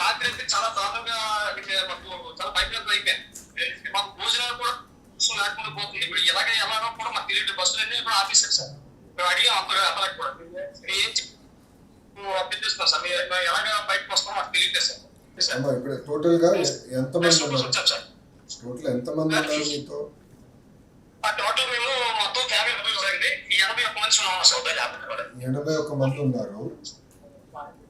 రాత్రి అయితే చాలా దారుణంగా మాకు చాలా భయపడుతుంది అయిపోయింది మాకు భోజనాలు కూడా అవసరం లేకుండా పోతుంది. ఇప్పుడు ఎలాగ ఎలాగో కూడా మాకు తెలియదు. బస్సులు అన్ని కూడా ఆఫీసర్ సార్. మేము అడిగాం అందరూ అందరికి కూడా. ఏం అభ్యర్థిస్తున్నాం సార్. మేము ఎలాగ బయటకు వస్తామో మాకు తెలియదు సార్. ఇక్కడ టోటల్గా ఎంత మంది టోటల్ ఎంత మంది ఉన్నారు మీతో? ఆ టోటల్ మేము మొత్తం ఎనభై ఒక్క మంది ఉన్నారు.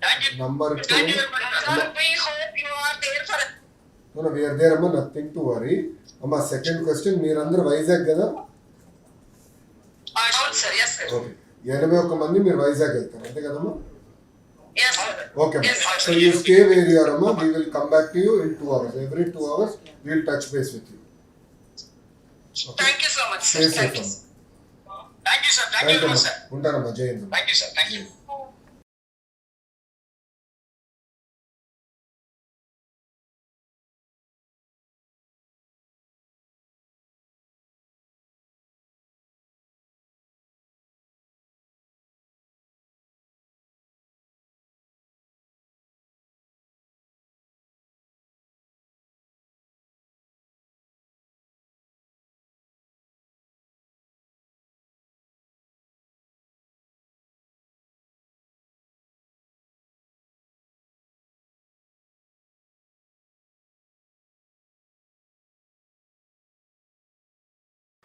two thank you very much sir we hope you are there for we're there అమ్మా నథింగ్ టు వరీ అమ్మా సెకండ్ క్వశ్చన్ మీరందరూ వైజాగ్ కదా? అవును సార్ ఎస్ సార్ ఓకే ఎనభై ఒక్క మంది మీరు వైజాగ్ వెళ్తారు అంతే కదమ్మా yes okay so you stay where you are అమ్మా we will come back to you in two hours every two hours we will touch base with you thank you so much sir thank you అమ్మా thank you sir thank you sir ఉంటానమ్మా. Thank you sir thank you